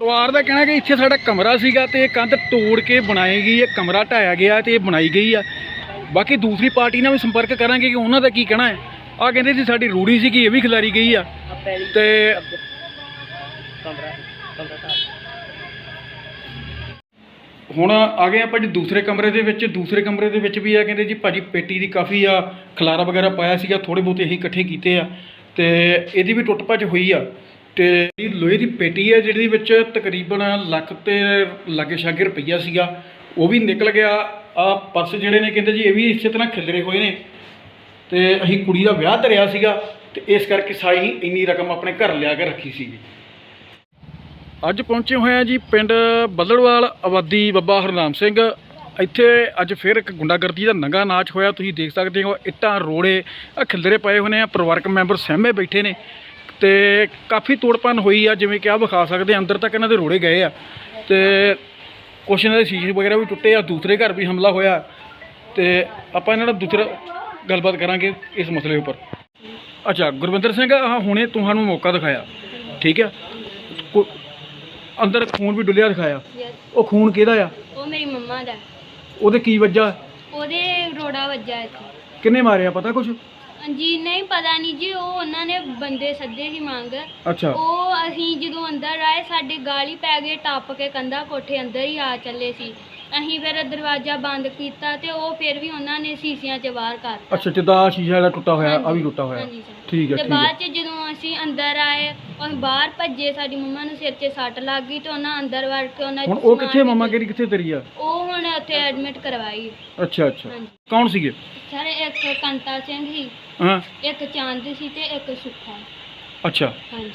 ਪਰਿਵਾਰ ਦਾ ਕਹਿਣਾ ਕਿ ਇੱਥੇ ਸਾਡਾ ਕਮਰਾ ਸੀਗਾ ਤੇ ਇਹ ਕੰਧ ਤੋੜ ਕੇ ਬਣਾਈ ਗਈ ਹੈ, ਕਮਰਾ ਢਾਇਆ ਗਿਆ ਤੇ ਇਹ ਬਣਾਈ ਗਈ ਆ। ਬਾਕੀ ਦੂਸਰੀ ਪਾਰਟੀ ਨਾਲ ਵੀ ਸੰਪਰਕ ਕਰਾਂਗੇ ਕਿ ਉਹਨਾਂ ਦਾ ਕੀ ਕਹਿਣਾ ਹੈ। ਆ ਕਹਿੰਦੇ ਸੀ ਸਾਡੀ ਰੂੜੀ ਸੀ ਕਿ ਇਹ ਵੀ ਖਿਲਾਰੀ ਗਈ ਆ। ਤੇ ਹੁਣ ਆ ਗਏ ਆਪਾਂ ਜੀ ਦੂਸਰੇ ਕਮਰੇ ਦੇ ਵਿੱਚ। ਦੂਸਰੇ ਕਮਰੇ ਦੇ ਵਿੱਚ ਵੀ ਆ ਕਹਿੰਦੇ ਜੀ ਭਾਜੀ ਪੇਟੀ ਦੀ ਕਾਫੀ ਆ, ਖਲਾਰਾ ਵਗੈਰਾ ਪਾਇਆ ਸੀਗਾ ਥੋੜੇ ਬਹੁਤੇ ਅਸੀਂ ਇਕੱਠੇ ਕੀਤੇ ਆ। ਤੇ ਇਹਦੀ ਵੀ ਟੁੱਟ ਭੱਜ ਹੋਈ ਆ। ਤੇ ਇਹ ਲੋਹੇ ਦੀ ਪੇਟੀ ਹੈ, ਜਿਹਦੇ ਵਿੱਚ ਤਕਰੀਬਨ ਲੱਖ ਤੇ ਲਾਗੇ ਛਾਗੇ ਰੁਪਈਆ ਸੀਗਾ, ਉਹ ਵੀ ਨਿਕਲ ਗਿਆ। ਆ ਪਰਸ ਜਿਹੜੇ ਨੇ, ਕਹਿੰਦੇ ਜੀ, ਇਹ ਵੀ ਇਸੇ ਤਰ੍ਹਾਂ ਖਿਲਰੇ ਹੋਏ ਨੇ। ਤੇ ਅਸੀਂ ਕੁੜੀ ਦਾ ਵਿਆਹ ਧਰਿਆ ਸੀਗਾ ਤੇ ਇਸ ਕਰਕੇ ਸਾਈ ਇੰਨੀ ਰਕਮ ਆਪਣੇ ਘਰ ਲਿਆ ਕੇ ਰੱਖੀ ਸੀਗੀ। ਅੱਜ ਪਹੁੰਚੇ ਹੋਏ ਆ ਜੀ ਪਿੰਡ ਬੱਲੜਵਾਲ, ਆਬਾਦੀ ਬੱਬਾ ਹਰਨਾਮ ਸਿੰਘ। ਇੱਥੇ ਅੱਜ ਫਿਰ ਇੱਕ ਗੁੰਡਾਗਰਦੀ ਦਾ ਨੰਗਾ ਨਾਚ ਹੋਇਆ। ਤੁਸੀਂ ਦੇਖ ਸਕਦੇ ਹੋ, ਇੱਟਾਂ, ਰੋੜੇ ਆ ਖਿਲਰੇ ਪਏ ਹੋਏ ਨੇ, ਪਰਿਵਾਰਕ ਮੈਂਬਰ ਸਹਿਮੇ ਬੈਠੇ ਨੇ। ਤੇ ਕਾਫੀ ਤੋੜਪਨ ਹੋਈ ਆ ਜਿਵੇਂ ਕਿ ਆ ਵਿਖਾ ਸਕਦੇ ਅੰਦਰ ਤੱਕ ਇਹਨਾਂ ਦੇ ਰੋੜੇ ਗਏ ਆ। ਤੇ ਕੁਛ ਇਹਨਾਂ ਦੇ ਸ਼ੀਸ਼ੇ ਵਗੈਰਾ ਵੀ ਟੁੱਟੇ ਆ ਦੂਸਰੇ ਘਰ ਵੀ ਹਮਲਾ ਹੋਇਆ। ਤੇ ਆਪਾਂ ਇਹਨਾਂ ਨਾਲ ਦੂਸਰਾ ਗੱਲਬਾਤ ਕਰਾਂਗੇ ਇਸ ਮਸਲੇ ਉੱਪਰ। ਅੱਛਾ ਗੁਰਵਿੰਦਰ ਸਿੰਘ ਆ ਹੁਣੇ ਤੁਹਾਨੂੰ ਮੌਕਾ ਦਿਖਾਇਆ। ਠੀਕ ਆ? ਅੰਦਰ ਖੂਨ ਵੀ ਡੁੱਲਿਆ ਦਿਖਾਇਆ। ਉਹ ਖੂਨ ਕਿਹਦਾ ਆ? ਉਹ ਮੇਰੀ ਮੰਮਾ ਦਾ। ਉਹਦੇ ਕੀ ਵੱਜਾ? ਉਹਦੇ ਰੋੜਾ ਵੱਜਾ ਇੱਥੇ। ਕਿੰਨੇ ਮਾਰਿਆ ਪਤਾ ਕੁਛ? ਜੀ ਨਹੀਂ ਪਤਾ ਨਹੀਂ ਜੀ ਉਹ ਉਹਨਾਂ ਨੇ ਬੰਦੇ ਸੱਦੇ ਸੀ ਮੰਗ। ਅੱਛਾ। ਉਹ ਅਸੀਂ ਜਦੋਂ ਅੰਦਰ ਆਏ ਸਾਡੇ ਗਾਲੀ ਪੈ ਗਏ ਟੱਪ ਕੇ ਕੰਧਾ ਕੋਠੇ ਅੰਦਰ ਹੀ ਆ ਚੱਲੇ ਸੀ। ਅਸੀਂ ਫਿਰ ਦਰਵਾਜ਼ਾ ਬੰਦ ਕੀਤਾ ਤੇ ਉਹ ਫਿਰ ਵੀ ਉਹਨਾਂ ਨੇ ਸੀਸਿਆਂ 'ਚ ਬਾਹਰ ਕਰਤਾ। ਅੱਛਾ ਜਿੱਦਾਂ ਆਹ ਸ਼ੀਸ਼ਾ ਜਿਹੜਾ ਟੁੱਟਾ ਹੋਇਆ ਆ ਵੀ ਟੁੱਟਾ ਹੋਇਆ। ਹਾਂਜੀ ਸਰ ਠੀਕ ਹੈ ਤੇ ਠੀਕ ਹੈ। ਬਾਅਦ 'ਚ ਜਦੋਂ ਅਸੀਂ ਅੰਦਰ ਆਏ ਉਹ ਬਾਹਰ ਭੱਜੇ ਸਾਡੀ ਮੰਮਾ ਨੂੰ ਸਿਰ 'ਚ ਸੱਟ ਲੱਗ ਗਈ ਤੇ ਉਹਨਾਂ ਅੰਦਰ ਵੜ ਕੇ ਉਹਨਾਂ ਹੁਣ ਉਹ ਸਮਾਨ ਕਿੱਥੇ ਮਮਾ ਵਿੱਚ- ਕਿਹੜੀ ਕਿੱਥੇ ਤੇਰੀ ਆ? ਉਹ ਹੁਣ ਉੱਥੇ ਐਡਮਿਟ ਕਰਵਾਈ। ਅੱਛਾ ਅੱਛਾ। ਹਾਂਜੀ। ਕੌਣ ਸੀਗੇ? ਸਰ ਇੱਕ ਕੰਤਾ ਸਿੰਘ ਸੀ। ਹਾਂ। ਇੱਕ ਚੰਦ ਸੀ ਤੇ ਇੱਕ ਸੁੱਖਾ। ਅੱਛਾ। ਹਾਂਜੀ।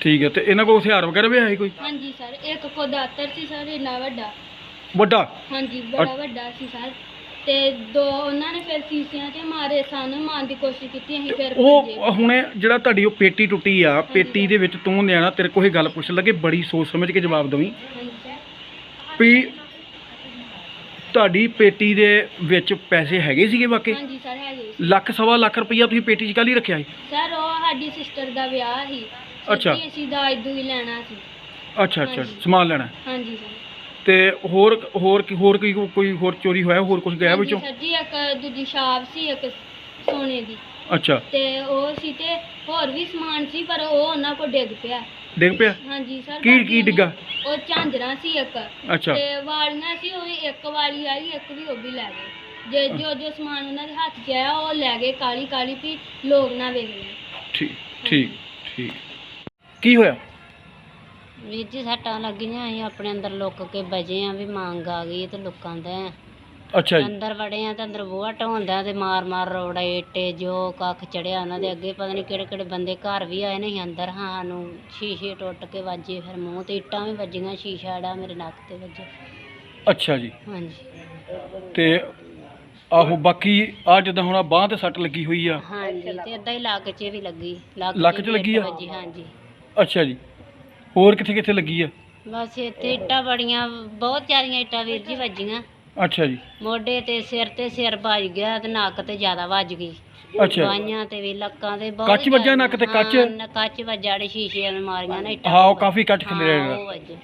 ਠੀਕ ਹੈ ਤੇ ਇਹਨਾਂ ਕੋਲ ਹਥਿਆਰ ਵਗੈਰਾ ਵੀ ਹੈ ਕੋਈ? ਹਾਂਜੀ ਸਰ ਇੱਕ ਕੋ ਦਾਤਰ ਸੀ ਸਰ ਇੰਨਾ ਵੱਡਾ। ਵੱਡਾ? ਹਾਂਜੀ ਬੜਾ ਵੱਡਾ ਸੀ ਸਰ। ਤੇ ਦੋ ਉਹਨਾਂ ਨੇ ਫਿਰ ਸੀਸਿਆਂ 'ਚ ਮਾਰੇ ਸਾਨੂੰ ਮਾਰਨ ਦੀ ਕੋਸ਼ਿਸ਼ ਕੀਤੀ ਅਸੀਂ ਫਿਰ ਭੱਜੇ। ਉਹ ਹੁਣੇ ਜਿਹੜਾ ਤੁਹਾਡੀ ਉਹ ਪੇਟੀ ਟੁੱਟੀ ਆ ਪੇਟੀ ਦੇ ਵਿੱਚ ਤੂੰ ਨਿਆਣਾ ਤੇਰੇ ਕੋਲ ਇਹ ਗੱਲ ਪੁੱਛਣ ਲੱਗੇ ਬੜੀ ਸੋਚ ਸਮਝ ਕੇ ਜਵਾਬ ਦੇਵੀਂ। ਹਾਂਜੀ ਸਰ। ਵੀ ਤੁਹਾਡੀ ਪੇਟੀ ਦੇ ਵਿੱਚ ਪੈਸੇ ਹੈਗੇ ਸੀਗੇ ਵਾਕਈ ਹਾਂਜੀ ਸਰ ਹੈਗੇ ਸੀ। ਲੱਖ ਸਵਾ ਲੱਖ ਰੁਪਈਆ ਤੁਸੀਂ ਪੇਟੀ 'ਚ ਕਾਲੀ ਰੱਖਿਆ ਸੀ? ਸਰ ਉਹ ਸਾਡੀ ਸਿਸਟਰ ਦਾ ਵਿਆਹ ਸੀ। ਅੱਛਾ। ਸੱਚੀ ਅਸੀਂ ਦਾਜ ਦੂਈ ਲੈਣਾ ਸੀ। ਅੱਛਾ ਅੱਛਾ ਹਾਂਜੀ। ਸਮਾਨ ਲੈਣਾ। ਹਾਂਜੀ ਸਰ। ਤੇ ਹੋਰ ਹੋਰ ਕੀ ਹੋਰ ਕੀ ਕੋਈ ਹੋਰ ਚੋਰੀ ਹੋਇਆ ਹੋਰ ਕੁਝ ਗਿਆ ਹਾਂਜੀ ਵਿੱਚੋਂ? ਸਰ ਜੀ ਇੱਕ ਦੂਜੀ ਸ਼ਾਪ ਸੀ ਇੱਕ ਸੋਨੇ ਦੀ। ਅੱਛਾ। ਤੇ ਉਹ ਸੀ ਤੇ ਹੋਰ ਵੀ ਸਮਾਨ ਸੀ ਪਰ ਉਹ ਉਹਨਾਂ ਕੋਲ ਡਿੱਗ ਪਿਆ। ਡਿੱਗ ਪਿਆ? ਹਾਂਜੀ ਸਰ ਕੀ- ਬਾਕੀ ਕੀ ਡਿੱਗਾ? ਉਹ ਝਾਂਜਰਾਂ ਸੀ ਇੱਕ। ਅੱਛਾ। ਤੇ ਵਾਲੀਆਂ ਸੀ ਉਹ ਵੀ ਇੱਕ ਵਾਲੀ ਆਈ ਇੱਕ ਵੀ ਉਹ ਵੀ ਲੈ ਗਏ। ਜੇ ਜੋ ਜੋ ਸਮਾਨ ਉਹਨਾਂ ਦੇ ਹੱਥ 'ਚ ਆਇਆ ਉਹ ਲੈ ਗਏ ਕਾਲੀ ਕਾਲੀ ਵੀ ਲੋਕ ਨਾ ਵੇਖ ਲੈਣ। ਠੀਕ ਠੀਕ ਠੀਕ। ਕੀ ਹੋਇਆ? ਵੀਰ ਜੀ ਸੱਟਾਂ ਲੱਗੀਆਂ ਅਸੀਂ ਆਪਣੇ ਅੰਦਰ ਲੁੱਕ ਕੇ ਬਜੇ ਆ ਵੀ ਮੰਗ ਆ ਗਈ ਤੇ ਲੁੱਕਾਂ ਦੇ ਅੱਛਾ ਜੀ। ਅੰਦਰ ਵੜੇ ਆ ਤੇ ਅੰਦਰ ਬੂਹਾ ਢਾਉਂਦਾ ਤੇ ਮਾਰ ਮਾਰ ਰੋੜਾ ਏਟੇ ਜੋ ਕੱਖ ਚੜਿਆ ਉਹਨਾਂ ਦੇ ਅੱਗੇ ਪਤਾ ਨਹੀਂ ਕਿਹੜੇ ਕਿਹੜੇ ਬੰਦੇ ਘਰ ਵੀ ਆਏ ਨੇ ਅਸੀਂ ਅੰਦਰ ਹਾਂ ਸਾਨੂੰ ਸ਼ੀਸ਼ੇ ਟੁੱਟ ਕੇ ਵੱਜੇ ਫਿਰ ਮੂੰਹ ਤੇ ਇੱਟਾਂ ਵੀ ਵੱਜੀਆਂ ਸ਼ੀਸ਼ਾ ਜਿਹੜਾ ਮੇਰੇ ਨੱਕ ਤੇ ਵੱਜਿਆ। ਅੱਛਾ ਜੀ। ਹਾਂਜੀ। ਤੇ ਆਹੋ ਬਾਕੀ ਆ ਜਿੱਦਾਂ ਹੁਣ ਬਾਹ ਤੇ ਸੱਟ ਲੱਗੀ ਹੋਈ ਆ। ਹਾਂਜੀ ਤੇ ਅੱਧਾ ਹੀ ਲੱਕ 'ਚ ਵੀ ਲੱਗੀ ਲੱਕ 'ਚ ਲੱਗੀ ਆ? ਵੱਜੀ ਹਾਂਜੀ। ਅੱਛਾ ਜੀ। ਹੋਰ ਕਿੱਥੇ ਕਿੱਥੇ ਲੱਗੀ ਆ? ਬਸ ਇੱਥੇ ਇੱਟਾਂ ਬੜੀਆਂ ਬਹੁਤ ਜ਼ਿਆਦੀਆਂ ਇੱਟਾਂ ਵੀਰ ਜੀ ਵੱਜੀਆਂ। ਅੱਛਾ ਜੀ। ਮੋਢੇ ਤੇ ਸਿਰ ਤੇ ਸਿਰ ਵੱਜ ਗਿਆ ਤੇ ਨੱਕ ਤੇ ਜ਼ਿਆਦਾ ਵੱਜ ਗਈ। ਅੱਛਾ ਬਾਈਆਂ ਤੇ ਵੀ ਲੱਕਾਂ ਤੇ ਬਹੁਤ ਕੱਚ ਵੱਜਿਆ ਨੱਕ ਤੇ, ਕੱਚ? ਹਾਂ, ਨ- ਕੱਚ ਵੱਜਾ ਜਿਹੜੇ ਸ਼ੀਸ਼ੇ ਨੇ ਮਾਰੀਆਂ ਨੇ ਇੱਟਾਂ ਹਾਂ ਉਹ ਕਾਫੀ ਕੱਟ ਖਿਲਰਿਆ ਹਾਂ, ਹੈਗਾ ਉਹ ਵੱਜੇ।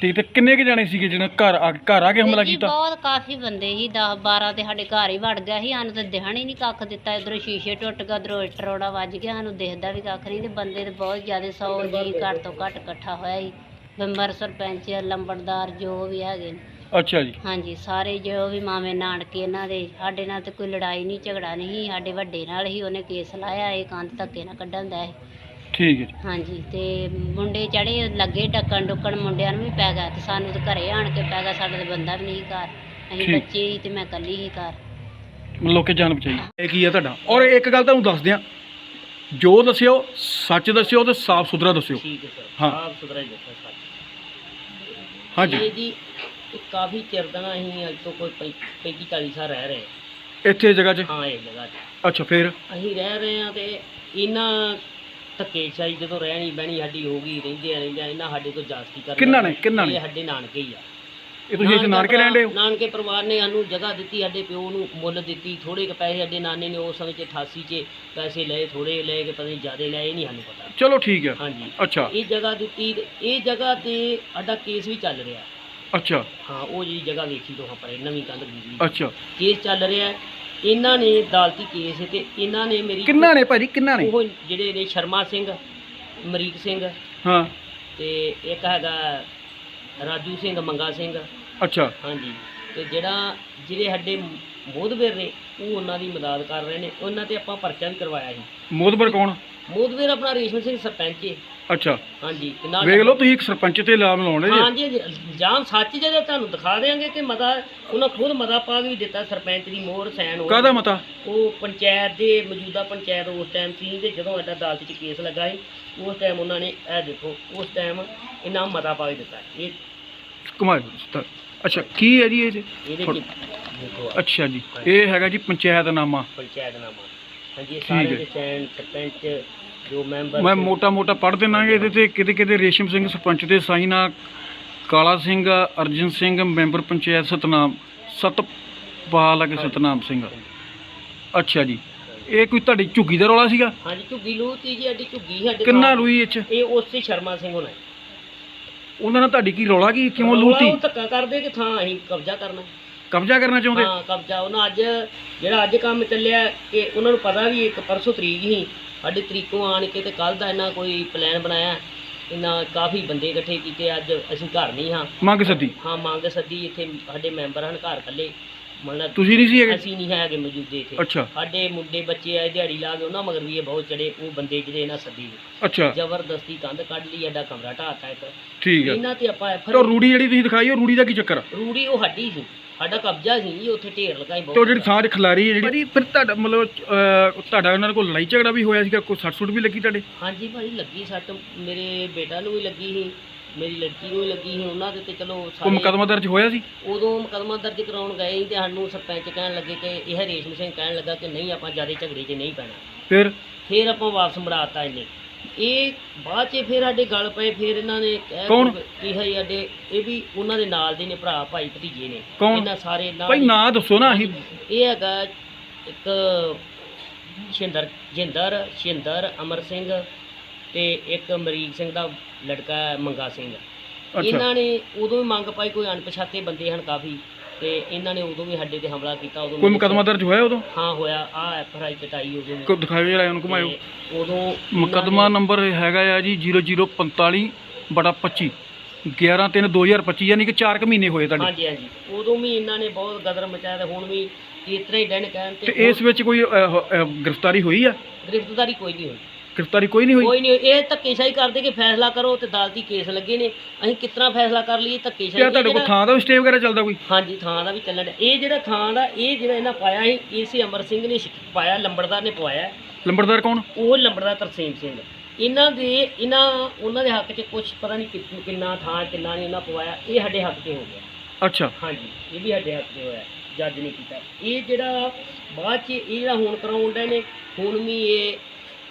ਠੀਕ ਤੇ ਕਿੰਨੇ ਕੁ ਜਾਣੇ ਸੀਗੇ ਜਿਹਨਾਂ ਘਰ ਆ ਘਰ ਆ ਕੇ ਹਮਲਾ ਜੀ, ਕੀਤਾ? ਬਹੁਤ ਕਾਫੀ ਬੰਦੇ ਸੀ 10 12 ਤੇ ਸਾਡੇ ਘਰ ਹੀ ਵੜ ਗਿਆ ਸੀ ਸਾਨੂੰ ਤਾਂ ਦਿਖਣ ਹੀ ਨਹੀਂ ਕੱਖ ਦਿੱਤਾ ਇਧਰੋਂ ਸ਼ੀਸ਼ੇ ਟੁੱਟ ਗਿਆ ਉਧਰੋਂ ਇੱਟ ਰੋੜਾ ਵੱਜ ਗਿਆ ਸਾਨੂੰ ਦਿਖਦਾ ਵੀ ਕੱਖ ਨਹੀਂ ਤੇ ਬੰਦੇ ਤੇ ਬਹੁਤ ਜ਼ਿਆਦਾ 100 ਜੀ ਘੱਟ ਤੋਂ ਘੱਟ ਇਕੱਠਾ ਹੋਇਆ ਸੀ ਮੈਂਬਰ ਸਰਪੰਚ ਲੰਬੜਦਾਰ ਜੋ ਵੀ ਹੈਗੇ ਨੇ। ਅੱਛਾ ਜੀ। ਹਾਂਜੀ ਸਾਰੇ ਜੋ ਵੀ ਮਾਮੇ ਨਾਨਕੇ ਇਹਨਾਂ ਦੇ ਸਾਡੇ ਨਾਲ ਤੇ ਕੋਈ ਲੜਾਈ ਨਹੀਂ ਝਗੜਾ ਨਹੀਂ ਸੀ, ਸਾਡੇ ਵੱਡੇ ਨਾਲ ਹੀ ਉਹਨੇ ਕੇਸ ਲਾਇਆ ਇਹ ਕੰਧ ਧੱਕੇ ਨਾਲ ਕੱਢਣ ਦਾ ਹੈ ਠੀਕ ਹੈ ਜੀ। ਹਾਂਜੀ ਤੇ ਮੁੰਡੇ ਚੜੇ ਲੱਗੇ ਡੱਕਣ ਡੁੱਕਣ ਮੁੰਡਿਆਂ ਨੂੰ ਵੀ ਪੈ ਗਿਆ ਤੇ ਸਾਨੂੰ ਤੇ ਘਰੇ ਆਣ ਕੇ ਪੈ ਗਿਆ ਸਾਡਾ ਤੇ ਬੰਦਾ ਵੀ ਨਹੀਂ ਘਰ। ਅਸੀਂ ਠੀਕ। ਬੱਚੇ ਸੀ ਤੇ ਮੈਂ ਇਕੱਲੀ ਹੀ ਘਰ। ਮਤਲਬ ਕਿ ਜਾਨ ਬਚਾਈ। ਇਹ ਕੀ ਆ ਤੁਹਾਡਾ? ਔਰ ਇੱਕ ਗੱਲ ਤੁਹਾਨੂੰ ਦੱਸ ਦਿਆਂ ਜੋ ਦੱਸਿਓ ਸੱਚ ਦੱਸਿਓ ਤੇ ਸਾਫ਼ ਸੁਥਰਾ ਦੱਸਿਓ। ਠੀਕ ਹੈ ਸਰ। ਹਾਂ। ਸਾਫ਼ ਸੁਥਰਾ ਹੀ ਦੱਸਿਆ ਸਰ ਹਾਂਜੀ। ਇਹ ਜੀ ਇਹ ਕਾਫੀ ਚਿਰ ਦਾ ਨਾ ਅਸੀਂ ਅੱਜ ਤੋਂ ਕੋਈ 35 40 ਸਾਲ ਰਹਿ ਰਹੇ ਇੱਥੇ ਜਗ੍ਹਾ 'ਚ? ਹਾਂ ਇਹ ਜਗ੍ਹਾ 'ਤੇ ਅੱਛਾ ਫਿਰ? ਅਸੀਂ ਰਹਿ ਰਹੇ ਹਾਂ ਤੇ ਇਹਨਾਂ ਧੱਕੇਸ਼ਾਹੀ ਜਦੋਂ ਰਹਿਣੀ ਬਹਿਣੀ ਸਾਡੀ ਹੋ ਗਈ ਰਹਿੰਦੇ ਆ ਰਹਿੰਦੇ ਆ ਇਹਨਾਂ ਸਾਡੇ ਤੋਂ ਜਾਸਤੀ ਕਰ ਕਿਹਨਾਂ ਨੇ? ਕਿਹਨਾਂ ਨੇ? ਇਹ ਸਾਡੇ ਨਾਨਕੇ ਹੀ ਆ। ਇਹ ਤੁਸੀਂ ਇੱਥੇ ਨਾਨਕੇ ਰਹਿੰਦੇ ਹੋ? ਨਾਨਕੇ ਪਰਿਵਾਰ ਨੇ ਸਾਨੂੰ ਜਗ੍ਹਾ ਦਿੱਤੀ ਸਾਡੇ ਪਿਓ ਨੂੰ ਮੁੱਲ ਦਿੱਤੀ ਥੋੜੇ ਕੁ ਪੈਸੇ ਸਾਡੇ ਨਾਨੇ ਨੇ ਉਸ ਸਮੇਂ 'ਚ 88 'ਚ ਪੈਸੇ ਲਏ ਥੋੜੇ ਲਏ ਕਿ ਪਤਾ ਨਹੀਂ ਜ਼ਿਆਦੇ ਲਏ ਇਹ ਨਹੀਂ ਸਾਨੂੰ ਪਤਾ। ਚਲੋ ਠੀਕ ਹੈ ਹਾਂਜੀ। ਅੱਛਾ। ਇਹ ਜਗ੍ਹਾ ਦਿੱਤੀ ਤੇ ਇਹ ਜਗ੍ਹਾ ਤੇ ਸਾਡਾ ਕੇਸ ਵੀ ਚੱਲ ਰਿਹਾ। ਅੱਛਾ। ਹਾਂ ਉਹ ਜਿਹੜੀ ਜਗ੍ਹਾ ਵੇਖੀ ਤੋਂ ਪਰੇ ਨਵੀਂ ਕੰਧ ਬੀਜੀ ਅੱਛਾ। ਕੇਸ ਚੱਲ ਰਿਹਾ ਹੈ। ਇਹਨਾਂ ਨੇ ਅਦਾਲਤੀ ਕੇਸ ਹੈ ਤੇ ਇਹਨਾਂ ਨੇ ਮੇਰੀ ਕਿੰਨਾ ਨੇ ਭਾਜੀ? ਕਿੰਨਾ ਨੇ? ਉਹ ਜਿਹੜੇ ਨੇ ਸ਼ਰਮਾ ਸਿੰਘ ਅਮਰੀਕ ਸਿੰਘ ਹਾਂ। ਤੇ ਇੱਕ ਹੈਗਾ ਰਾਜੂ ਸਿੰਘ ਮੰਗਾ ਸਿੰਘ। ਅੱਛਾ। ਹਾਂਜੀ। ਤੇ ਜਿਹੜਾ ਜਿਹੜੇ ਸਾਡੇ ਮੋਦਵੇਰ ਨੇ ਉਹ ਉਹਨਾਂ ਦੀ ਮਦਦ ਕਰ ਰਹੇ ਨੇ ਉਹਨਾਂ ਤੇ ਆਪਾਂ ਪਰਚਾ ਵੀ ਕਰਵਾਇਆ ਸੀ। ਮੋਦਬਰ ਕੌਣ? ਮੋਦਵੇਰ ਆਪਣਾ ਰੇਸ਼ਮ ਸਿੰਘ ਸਰਪੰਚ ਹੈ ਅੱਛਾ। ਹਾਂਜੀ ਤੇ ਨਾਲ ਵੇਖ ਲਓ ਤੁਸੀਂ ਇੱਕ ਸਰਪੰਚ ਤੇ ਇਲਜ਼ਾਮ ਲਾਉਣੇ ਜੀ। ਹਾਂਜੀ ਜਾਮ ਸੱਚ ਜਿਹੜਾ ਤੁਹਾਨੂੰ ਦਿਖਾ ਦੇਾਂਗੇ ਕਿ ਮਤਾ ਉਹਨਾਂ ਖੁਦ ਮਤਾ ਪਾ ਵੀ ਦਿੱਤਾ ਸਰਪੰਚ ਦੀ ਮੋਹਰ ਸਾਈਨ ਹੋ ਕਾਹਦਾ ਮਤਾ? ਉਹ ਪੰਚਾਇਤ ਦੇ ਮੌਜੂਦਾ ਪੰਚਾਇਤ ਉਸ ਟਾਈਮ ਸੀ ਤੇ ਜਦੋਂ ਸਾਡਾ ਅਦਾਲਤ 'ਚ ਕੇਸ ਲੱਗਾ ਸੀ ਉਸ ਟਾਈਮ ਉਹਨਾਂ ਨੇ ਇਹ ਦੇਖੋ ਉਸ ਟਾਈਮ ਇਹਨਾਂ ਮਤਾ ਪਾ ਕੇ ਦਿੱਤਾ। ਇਹ ਸਤ- ਅੱਛਾ ਕੀ ਹੈ ਜੀ ਇਹ? ਇਹਦੇ ਦੇਖੋ ਆਹ ਅੱਛਾ ਜੀ ਇਹ ਹੈਗਾ ਜੀ ਪੰਚਾਇਤਨਾਮਾ ਪੰਚਾਇਤਨਾਮਾ ਹਾਂਜੀ ਇਹ ਠੀਕ ਸਾਰੇ ਹੈ। ਦੇ ਸੈਨ ਸਰਪੰਚ ਜੋ ਮੈਂਬਰ ਮੈਂ ਮੋਟਾ ਮੋਟਾ ਪੜ੍ਹ ਦੇਣਾਗੇ ਇਹਦੇ ਤੇ। ਕਿਤੇ ਕਿਤੇ ਰੇਸ਼ਮ ਸਿੰਘ ਸਰਪੰਚ ਦੇ ਸਾਈਨ ਆ ਕਾਲਾ ਸਿੰਘ ਅਰਜਨ ਸਿੰਘ ਮੈਂਬਰ ਪੰਚਾਇਤ ਸਤਨਾਮ ਸਤਪਾਲ ਅਗੇ ਸਤਨਾਮ ਸਿੰਘ ਅੱਛਾ ਜੀ ਇਹ ਕੋਈ ਤੁਹਾਡੀ ਝੁੱਗੀ ਦਾ ਰੌਲਾ ਸੀਗਾ? ਹਾਂਜੀ ਝੁੱਗੀ ਲੂਤੀ ਜੀ ਸਾਡੀ ਝੁੱਗੀ ਸਾਡੇ ਕਿੰਨਾ ਨਾਲ- ਰੂਈ ਇਹ ਚ? ਇਹ ਉਸੇ ਸ਼ਰਮਾ ਸਿੰਘ ਹੋਣਾ ਹੈ। ਉਹਨਾਂ ਨਾਲ ਤੁਹਾਡੀ ਕੀ ਰੌਲਾ ਕੀ? ਕਿਉਂ ਲੂਤੀ ਉਹ ਧੱਕਾ ਕਰਦੇ ਕਿ ਥਾਂ ਅਸੀਂ ਕਬਜ਼ਾ ਕਰਨਾ। ਕਬਜ਼ਾ ਕਰਨਾ ਚਾਹੁੰਦੇ? ਹਾਂ ਕਬਜ਼ਾ। ਉਹਨਾਂ ਅੱਜ ਜਿਹੜਾ ਅੱਜ ਕੰਮ ਚੱਲਿਆ ਕਿ ਉਹਨਾਂ ਨੂੰ ਪਤਾ ਵੀ ਇੱਕ ਪਰਸੋਂ ਤਰੀਕ ਹੀ ਸਾਡੇ ਤਰੀਕੋਂ ਆਣ ਕੇ ਤੇ ਕੱਲ ਦਾ ਇਹਨਾਂ ਕੋਈ ਪਲਾਨ ਬਣਾਇਆ। ਇਹਨਾਂ ਕਾਫੀ ਬੰਦੇ ਇਕੱਠੇ ਕੀਤੇ ਅੱਜ ਅਸੀਂ ਘਰ ਨਹੀਂ ਹਾਂ। ਮੰਗ ਸੱਦੀ? ਹਾਂ ਮੰਗ ਸੱਦੀ। ਇੱਥੇ ਸਾਡੇ ਮੈਂਬਰ ਹਨ ਘਰ ਇਕੱਲੇ। ਮਤਲਬ ਤੁਸੀਂ ਨਹੀਂ ਸੀ ਹੈਗੇ? ਅਸੀਂ ਨਹੀਂ ਹੈਗੇ ਮੌਜੂਦੇ ਇੱਥੇ। ਅੱਛਾ। ਸਾਡੇ ਮੁੰਡੇ ਬੱਚੇ ਆਏ ਦਿਹਾੜੀ ਲਾ ਕੇ ਉਹਨਾਂ ਮਗਰ ਵੀ ਇਹ ਬਹੁਤ ਚੜੇ ਉਹ ਬੰਦੇ ਜਿਹੜੇ ਇਹਨਾਂ ਸੱਦੀ ਨੇ। ਅੱਛਾ। ਜ਼ਬਰਦਸਤੀ ਕੰਧ ਕੱਢ ਲਈ ਐਡਾ ਕਮਰਾ ਢਾਤਾ ਇੱਕ। ਠੀਕ ਹੈ ਇਹਨਾਂ ਤੇ ਆਪਾਂ ਤੇ ਐਫਰ ਉਹ ਰੂੜੀ ਜਿਹੜੀ ਤੁਸੀਂ ਦਿਖਾਈ ਉਹ ਰੂੜੀ ਦਾ ਕੀ ਚੱਕਰ ਆ? ਰੂੜੀ ਉਹ ਹੱਡੀ ਸੀ। ਸਾਡਾ ਕਬਜ਼ਾ ਸੀ ਜੀ ਉੱਥੇ ਢੇਰ ਲਗਾਈ ਤੇ ਉਹ ਬਹੁਤ ਜਿਹੜੀ 'ਚ ਖਿਲਾਰੀ ਹੈ ਜਿਹੜੀ ਫਿਰ ਤੁਹਾਡਾ ਮਤਲਬ ਅਹ, ਤੁਹਾਡਾ ਉਹਨਾਂ ਕੋਲ ਲੜਾਈ ਝਗੜਾ ਵੀ ਹੋਇਆ ਸੀਗਾ ਕੋਈ ਸੱਟ ਸੁੱਟ ਵੀ ਲੱਗੀ ਤੁਹਾਡੇ? ਹਾਂਜੀ ਭਾਜੀ ਲੱਗੀ ਸੱਟ। ਮੇਰੇ ਬੇਟਾ ਨੂੰ ਵੀ ਲੱਗੀ ਸੀ। ਮੇਰੀ ਲੜਕੀ ਨੂੰ ਵੀ ਲੱਗੀ ਸੀ ਉਹਨਾਂ ਦੇ ਤੇ ਚਲੋ ਕੋਈ ਸਾਰੇ ਮੁਕੱਦਮਾ ਦਰਜ ਹੋਇਆ ਸੀ? ਉਦੋਂ ਮੁਕੱਦਮਾ ਦਰਜ ਕਰਾਉਣ ਗਏ ਸੀ ਤੇ ਸਾਨੂੰ ਸਰਪੰਚ ਕਹਿਣ ਲੱਗੇ ਕਿ ਇਹ ਰੇਸ਼ਮ ਸਿੰਘ ਕਹਿਣ ਲੱਗਾ ਕਿ ਨਹੀਂ ਆਪਾਂ ਜ਼ਿਆਦਾ ਝਗੜੇ 'ਚ ਨਹੀਂ ਪੈਣਾ। ਫਿਰ? ਫਿਰ ਆਪਾਂ ਵਾਪਸ ਮੁੜਾਤਾ ਇਹਨੇ। ਇਹ ਬਾਅਦ 'ਚ ਫਿਰ ਸਾਡੇ ਗੱਲ ਪਏ ਫਿਰ ਇਹਨਾਂ ਨੇ ਕਹਿ ਕੌਣ? ਇਹ ਹੈ ਸਾਡੇ ਇਹ ਵੀ ਉਹਨਾਂ ਦੇ ਨਾਲ ਦੇ ਨੇ ਭਰਾ ਭਾਈ ਭਤੀਜੇ ਨੇ। ਕੌਣ? ਇਹਨਾਂ ਸਾਰੇ ਨਾਲ ਭਾਈ ਨਾਂ ਦੱਸੋ ਨਾ ਅਸੀਂ। ਇਹ ਹੈਗਾ ਇੱਕ ਸ਼ਿੰਦਰ ਜਿੰਦਰ ਸ਼ਿੰਦਰ ਅਮਰ ਸਿੰਘ ਤੇ ਇੱਕ ਮਰੀਕ ਸਿੰਘ ਦਾ ਲੜਕਾ ਹੈ ਮੰਗਾ ਸਿੰਘ ਇਹਨਾਂ ਨੇ ਉਦੋਂ ਵੀ ਮੰਗ ਪਾਈ ਕੋਈ ਅਣਪਛਾਤੇ ਬੰਦੇ ਹਨ ਕਾਫੀ ਤੇ ਇਹਨਾਂ ਨੇ ਉਦੋਂ ਵੀ ਸਾਡੇ ਤੇ ਹਮਲਾ ਕੀਤਾ ਉਦੋਂ ਕੋਈ ਮੁਕੱਦਮਾ ਦਰਜ ਹੋਇਆ ਉਦੋਂ? ਹਾਂ ਹੋਇਆ। ਆ ਐਫ ਆਈ ਕਟਾਈ ਉਦੋਂ। ਕੋਈ ਦਿਖਾਇਓ ਜਰਾ ਉਹਨੂੰ ਘੁਮਾਇਓ। ਤੇ ਉਦੋਂ ਮੁਕੱਦਮਾ ਨੰਬਰ ਹੈਗਾ ਆ ਜੀ 0045 ਬਟਾ 25 11 3 2025 ਯਾਨੀ ਕਿ 4 ਕੁ ਮਹੀਨੇ ਹੋਏ ਤੁਹਾਡੇ। ਹਾਂਜੀ ਹਾਂਜੀ। ਉਦੋਂ ਵੀ ਇਹਨਾਂ ਨੇ ਬਹੁਤ ਗਦਰ ਮਚਾਇਆ ਤੇ ਹੁਣ ਵੀ ਇਸ ਤਰ੍ਹਾਂ ਹੀ ਡੈਣ ਕਹਿਣ ਤੇ ਇਸ ਵਿੱਚ ਕੋਈ ਅਹ, ਅਹ, ਗ੍ਰਿਫਤਾਰੀ ਹੋਈ ਆ? ਗ੍ਰਿਫਤਾਰੀ ਕੋਈ ਨਹੀਂ ਹੋਈ। ਗ੍ਰਿਫਤਾਰੀ ਕੋਈ ਨਹੀਂ ਹੋਈ? ਕੋਈ ਨਹੀਂ ਇਹ ਧੱਕੇਸ਼ਾਹੀ ਕਰਦੇ ਕਿ ਫੈਸਲਾ ਕਰੋ ਤੇ ਅਦਾਲਤੀ ਕੇਸ ਲੱਗੇ ਨੇ। ਅਸੀਂ ਕਿਸ ਤਰ੍ਹਾਂ ਫੈਸਲਾ ਕਰ ਲਈਏ ਧੱਕੇਸ਼ਾਹੀ ਕਿਆ ਤੁਹਾਡੇ ਕੋਲ ਜਿਹੜਾ- ਥਾਂ ਦਾ ਵੀ ਸਟੇ ਵਗੈਰਾ ਚੱਲਦਾ ਕੋਈ? ਹਾਂਜੀ ਥਾਂ ਦਾ ਵੀ ਚੱਲਣ ਡਿਆ। ਇਹ ਜਿਹੜਾ ਥਾਂ ਦਾ ਇਹ ਜਿਹੜਾ ਇਹਨਾਂ ਪਾਇਆ ਸੀ ਇਸੇ ਅਮਰ ਸਿੰਘ ਨੇ ਸ਼ਿਕ- ਪਾਇਆ ਲੰਬੜਦਾਰ ਨੇ ਪਵਾਇਆ। ਲੰਬੜਦਾਰ ਕੌਣ? ਉਹ ਲੰਬੜਦਾਰ ਤਰਸੇਮ ਸਿੰਘ। ਇਹਨਾਂ ਦੇ ਇਹਨਾਂ ਉਹਨਾਂ ਦੇ ਹੱਕ 'ਚ ਕੁਝ ਪਤਾ ਨਹੀਂ ਕਿ- ਕਿੰਨਾ ਥਾਂ ਕਿੰਨਾ ਨਹੀਂ ਉਹਨਾਂ ਪਵਾਇਆ। ਇਹ ਸਾਡੇ ਹੱਕ 'ਤੇ ਹੋ ਗਿਆ। ਅੱਛਾ। ਹਾਂਜੀ ਇਹ ਵੀ ਸਾਡੇ ਹੱਕ 'ਤੇ ਹੋਇਆ। ਜੱਜ ਨੇ ਕੀਤਾ। ਇਹ ਜਿਹੜਾ ਬਾਅਦ 'ਚ ਇਹ ਜਿਹੜਾ ਹੁਣ ਕਰਾਉਣ ਨੇ ਹੁਣ ਵੀ ਇਹ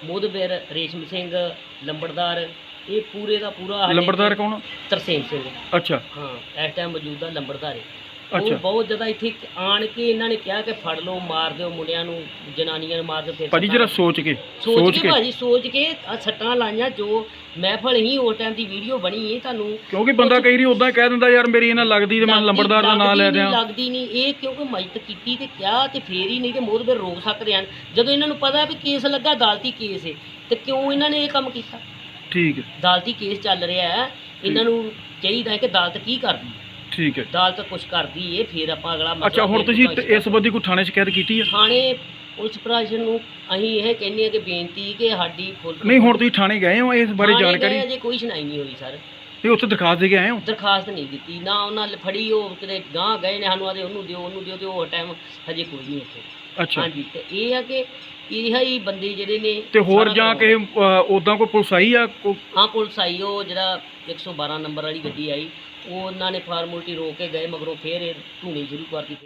ਮੁਦਬਰ ਰੇਸ਼ਮ ਸਿੰਘ ਲੰਬੜਦਾਰ ਇਹ ਪੂਰੇ ਦਾ ਪੂਰਾ ਸਾਡੇ ਲੰਬੜਦਾਰ ਕੌਣ? ਤਰਸੇਮ ਸਿੰਘ। ਅੱਛਾ। ਹਾਂ ਇਸ ਟਾਈਮ ਮੌਜੂਦਾ ਲੰਬੜਦਾਰ ਹੈ। ਉਹ। ਬਹੁਤ ਜ਼ਿਆਦਾ ਇੱਥੇ ਆਣ ਕੇ ਇਹਨਾਂ ਨੇ ਕਿਹਾ ਕਿ ਫੜ ਲਓ ਮਾਰ ਦਿਓ ਮੁੰਡਿਆਂ ਨੂੰ ਜਨਾਨੀਆਂ ਨੂੰ ਮਾਰ ਦਿਓ ਫਿਰ ਭਾਜੀ ਜਰਾ ਸੋਚ ਕੇ ਸੋਚ ਕੇ ਭਾਜੀ ਸੋਚ ਕੇ ਆਹ ਸੱਟਾਂ ਲਾਈਆਂ ਜੋ ਮਹਿਫਲ ਹੀ ਉਸ ਟਾਈਮ ਦੀ ਵੀਡੀਓ ਬਣੀ ਹੈ ਤੁਹਾਨੂੰ। ਕਿਉਂਕਿ ਬੰਦਾ ਕਈ ਵਾਰੀ ਉਦਾਂ ਕਹਿ ਦਿੰਦਾ ਯਾਰ ਮੇਰੀ ਇਹਨਾਂ ਲੱਗਦੀ ਤੇ ਮੈਂ ਲੰਬੜਦਾਰ ਦਾ ਨਾਂ ਲੈ ਦਿਆਂ। ਲੱਗਦੀ ਨਹੀਂ। ਇਹ ਕਿਉਂਕਿ ਮਦਦ ਕੀਤੀ ਤੇ ਕਿਹਾ ਤੇ ਫੇਰ ਹੀ ਨਹੀਂ ਤੇ ਮੋਹਰ ਰੋਕ ਸਕਦੇ ਹਨ। ਜਦੋਂ ਇਹਨਾਂ ਨੂੰ ਪਤਾ ਵੀ ਕੇਸ ਲੱਗਾ ਅਦਾਲਤੀ ਕੇਸ ਹੈ ਤੇ ਕਿਉਂ ਇਹਨਾਂ ਨੇ ਇਹ ਕੰਮ ਕੀਤਾ? ਠੀਕ ਹੈ ਅਦਾਲਤੀ ਕੇਸ ਚੱਲ ਰਿਹਾ ਹੈ। ਇਹਨਾਂ ਨੂੰ ਚਾਹੀਦਾ ਹੈ ਕਿ ਅਦਾਲਤ ਕੀ ਕਰਦੀ ਹੈ? ਠੀਕ ਹੈ। ਅਦਾਲਤ ਕੁਝ ਕਰਦੀ ਏ ਫਿਰ ਆਪਾਂ ਅਗਲਾ ਮਸਲਾ ਅੱਛਾ ਹੁਣ ਫਿਰ ਤੁਸੀਂ ਇਸ ਸੰਬੰਧੀ ਕੋਈ ਥਾਣੇ ਸ਼ਿਕਾਇਤ ਕੀਤੀ ਆ? ਥਾਣੇ ਪੁਲਿਸ ਪ੍ਰਸ਼ਾਸਨ ਨੂੰ ਅਸੀਂ ਇਹ ਕਹਿੰਦੇ ਆ ਕਿ ਬੇਨਤੀ ਕਿ ਸਾਡੀ ਫੁੱਲ ਨਹੀਂ ਹੁਣ ਤੁਸੀਂ ਥਾਣੇ ਗਏ ਹੋ ਇਸ ਬਾਰੇ ਥਾਣੇ ਜਾਣਕਾਰੀ? ਗਏ ਅਜੇ ਕੋਈ ਸੁਣਾਈ ਨਹੀਂ ਹੋਈ ਸਰ। ਤੇ ਉੱਥੇ ਦਰਖਾਸਤ ਦੇ ਕੇ ਆਏ ਹੋ? ਦਰਖਾਸਤ ਨਹੀਂ ਦਿੱਤੀ ਨਾ ਉਹਨਾਂ ਨੇ ਫੜੀ ਉਹ ਕਿਤੇ ਗਾਂ ਗਏ ਨੇ ਸਾਨੂੰ ਆਦੇ ਉਹਨੂੰ ਦਿਓ ਉਹਨੂੰ ਦਿਓ ਤੇ ਉਹ ਟਾਈਮ ਹਜੇ ਕੋਈ ਨਹੀਂ ਇੱਥੇ ਅੱਛਾ। ਹਾਂਜੀ ਤੇ ਇਹ ਆ ਕਿ ਇਹ ਹੀ ਬੰਦੇ ਜਿਹੜੇ ਨੇ ਤੇ ਹੋਰ ਸਾਰਾ ਜਾਂ। ਕਿਸੇ ਉਦਾਂ ਕੋਈ ਪੁਲਿਸ ਆਈ ਆ ਕੋ- ਹਾਂ ਪੁਲਿਸ ਆਈ ਉਹ ਜਿਹੜਾ 112 ਨੰਬਰ ਵਾਲੀ ਗੱਡੀ ਆਈ ਉਹ ਉਹਨਾਂ ਨੇ ਫਾਰਮੂਲਟੀ ਰੋਕ ਕੇ ਗਏ ਮਗਰੋਂ ਫੇਰ ਇਹ ਧੂਣੀ ਸ਼ੁਰੂ ਕਰ ਦਿੱਤੀ